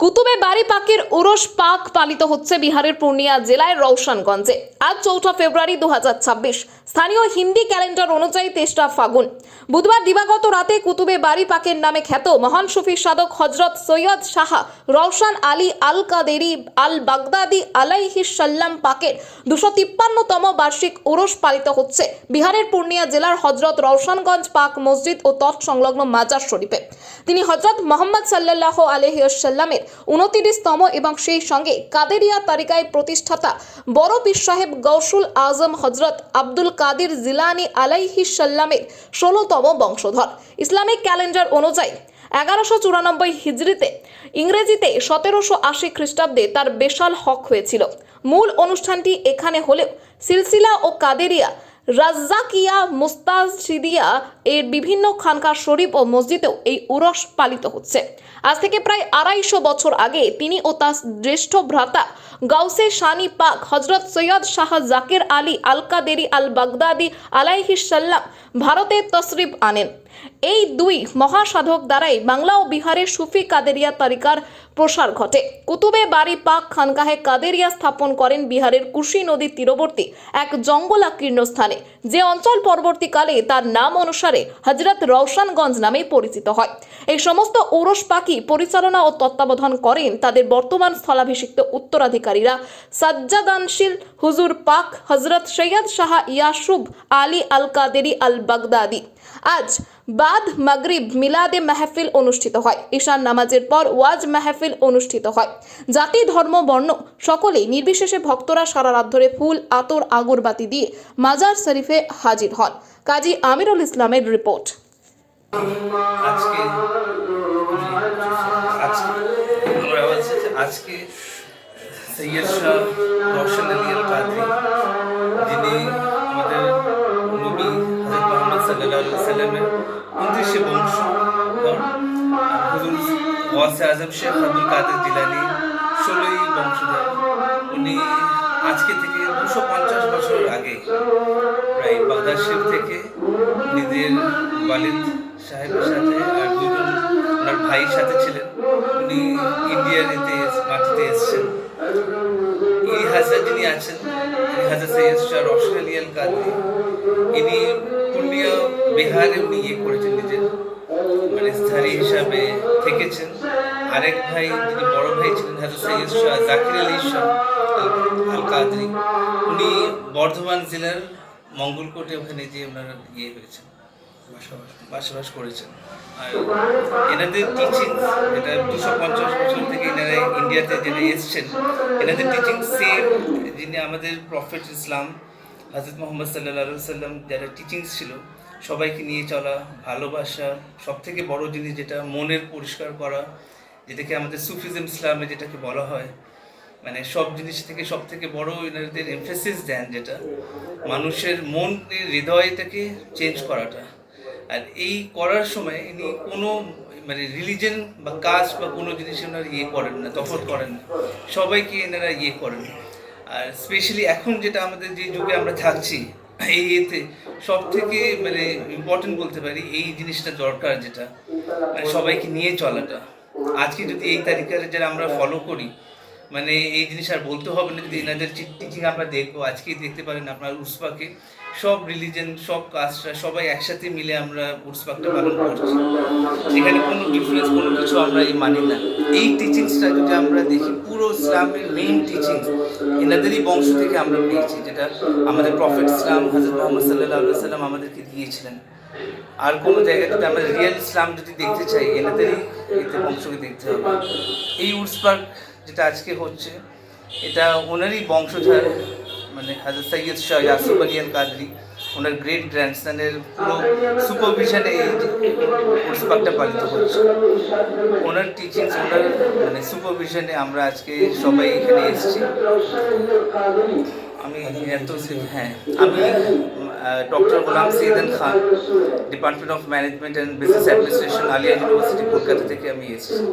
কুতুবে বাড়ি পাকের উরস পাক পালিত হচ্ছে বিহারের পূর্ণিয়া জেলায় রৌশনগঞ্জে আজ চৌঠা ফেব্রুয়ারি দু হাজার ছাব্বিশ। স্থানীয় হিন্দি ক্যালেন্ডার অনুযায়ী তেসরা ফাগুন। বুধবার দিবাগত রাতে কুতুবে বাড়ি পাকের নামে খ্যাত মহান সুফি সাধক হজরত সৈয়দ শাহ রওশন আলী আল কাদেরি আল বাগদাদি আলাইহি সাল্লাম পাকের দুশো তিপ্পান্নতম বার্ষিক ওরস পালিত হচ্ছে বিহারের পূর্ণিয়া জেলার হজরত রওশনগঞ্জ পাক মসজিদ ও তৎসংলগ্ন মাজার শরীফে। তিনি হজরত মোহাম্মদ সাল্লাহ আলহিসাল্লামের উনতিরিশতম এবং সেই সঙ্গে কাদেরিয়া তালিকায় প্রতিষ্ঠাতা বড় পীর সাহেব গৌসুল আজম হজরত আব্দুল কাদির জিলানি আলাইহি সাল্লামের ষোলোতম বংশধর। ইসলামিক ক্যালেন্ডার অনুযায়ী এগারোশো চুরানব্বই হিজড়িতে ইংরেজিতে সতেরোশো আশি খ্রিস্টাব্দে তার বেশাল হক হয়েছিল। মূল অনুষ্ঠানটি এখানে হলেও সিলসিলা ও কাদেরিয়া রাজ্জাকিয়া মুস্তাজিদিয়া এর বিভিন্ন খানকার শরীফ ও মসজিদেও এই উরস পালিত হচ্ছে। আজ থেকে প্রায় আড়াইশো বছর আগে তিনি ও তার জ্যেষ্ঠ ভ্রাতা গাউসে শানি পাক হজরত সৈয়দ শাহ জাকির আলী আল কাদেরি আল বাগদাদি আলাইহিস সাল্লাম ভারতে তশরিফ আনেন। এই দুই মহাসাধক দ্বারাই বাংলা ও বিহারের সুফি কাদেরিয়া তালিকার প্রসার ঘটে। কুতুবে বাড়ি পাক খানকাহে কাদেরিয়া স্থাপন করেন বিহারের কুশি নদীর তীরবর্তী এক জঙ্গলাকীর্ণ স্থানে যে অঞ্চল পরবর্তীকালে তার নাম অনুসারে হজরত রওশনগঞ্জ নামে পরিচিত হয়। এই সমস্ত ঔরস পাখি পরিচালনা ও তত্ত্বাবধান করেন তাদের বর্তমান স্থলাভিষিক্ত উত্তরাধিকারীরা সাজ্জাদানশীল হুজুর পাক হজরত সৈয়দ শাহ ইয়াসুব আলী আল কাদেরি আল বাগদাদি আজ বাদ মাগরিব মিলাদে মাহফিল অনুষ্ঠিত হয়। ঈশান নামাজের পর ওয়াজ মাহফিল অনুষ্ঠিত হয়। জাতি, ধর্ম, বর্ণ সকলেই নির্বিশেষে ভক্তরা সারা রাত ধরে ফুল, আতর, আগরবাতি দিয়ে মাজার শরীফে হাজির হন। কাজী আমিরুল ইসলামের রিপোর্ট। আজকে সৈয়দ সাল্লামের উনত্রিশে বংশ। হুজুর ওয়াসে আজম শেখ আব্দুল কাদের জিলানি ষোলোই বংশধর। উনি আজকে থেকে দুশো পঞ্চাশ বছর আগে প্রায় বাগদাদ শরীফ থেকে নিজের ওয়ালিদ সাহেবের সাথে আর দুজন ওনার ভাইয়ের সাথে ছিলেন। উনি ইন্ডিয়ার এতে মাটিতে এসছেন। এই হাজার যিনি আছেন হাজার সৈয়দ শাহ রশন আলী আল ইনি পূর্ণিয়া বিহারে উনি ইয়ে করেছেন, নিজের মানে স্থায়ী হিসাবে থেকেছেন। আরেক ভাই যিনি বড় ভাই ছিলেন হাজার সৈয়দ শাহ জাকির আলী শাহ আল- কাদরি উনি বর্ধমান জেলার মঙ্গলকোটে ওখানে যে ওনারা ইয়ে হয়েছেন, বসবাস করেছেন। আর এনাদের টিচিং এটা দুশো পঞ্চাশ বছর থেকে এনারা ইন্ডিয়াতে যেটা এসছেন, এনাদের টিচিং সেম যিনি আমাদের প্রফেট ইসলাম হজরত মোহাম্মদ সাল্লাহ সাল্লাম যারা টিচিংস ছিল, সবাইকে নিয়ে চলা, ভালোবাসা সব থেকে বড় জিনিস যেটা মনের পরিষ্কার করা, যেটাকে আমাদের সুফিজম ইসলামে যেটাকে বলা হয় মানে সব জিনিস থেকে সব থেকে বড় এনাদের এমফেসিস দেন যেটা মানুষের মন হৃদয়টাকে চেঞ্জ করাটা। আর এই করার সময় ইনি কোনো মানে রিলিজন বা কাজ বা কোনো জিনিস ওনারা ইয়ে করেন না তফত করেন না। সবাইকে এনারা ইয়ে করেন। আর স্পেশালি এখন যেটা আমাদের যে যুগে আমরা থাকছি, এই এতে সব থেকে মানে ইম্পর্টেন্ট বলতে পারি এই জিনিসটা দরকার যেটা মানে সবাইকে নিয়ে চলাটা। আজকে যদি এই তালিকার যারা আমরা ফলো করি মানে এই জিনিস আর বলতে হবে না, যদি এনাদের টিচিং আমরা দেখব, আজকেই দেখতে পারেন আপনার উসপাকে, সব রিলিজন সব কাস্টরা সবাই একসাথে মিলে আমরা উসপাকটা পালন করছি। এখানে কোনো ডিফারেন্স কোনো কিছু আমরা এই মানি না। এই টিচিংসটা যদি আমরা দেখি, পুরো ইসলামের মেইন টিচিংস এনাদেরই বংশ থেকে আমরা পেয়েছি, যেটা আমাদের প্রফেট ইসলাম হাজরত মোহাম্মদ সাল্লাহ সাল্লাম আমাদেরকে দিয়েছিলেন। আর কোনো জায়গায় যদি আমরা রিয়েল ইসলাম যদি দেখতে চাই, এনাদেরই এতে বংশকে দেখতে হবে। এই উর্সপার্ক যেটা আজকে হচ্ছে, এটা ওনারই বংশধর মানে হাজার সৈয়দ শাহ ইয়াসুফ আল কাদরি ওনার গ্রেট গ্র্যান্ডসনের পুরো সুপারভিশনে এই উর্সপার্কটা পালিত হচ্ছে ওনার টিচিংস ওনার মানে সুপারভিশনে আমরা আজকে সবাই এখানে এসেছি আমি এত হ্যাঁ আমি doctor Golam Syedan Khan department of management and business administration Aliah university Kolkata থেকে আমি এসেছি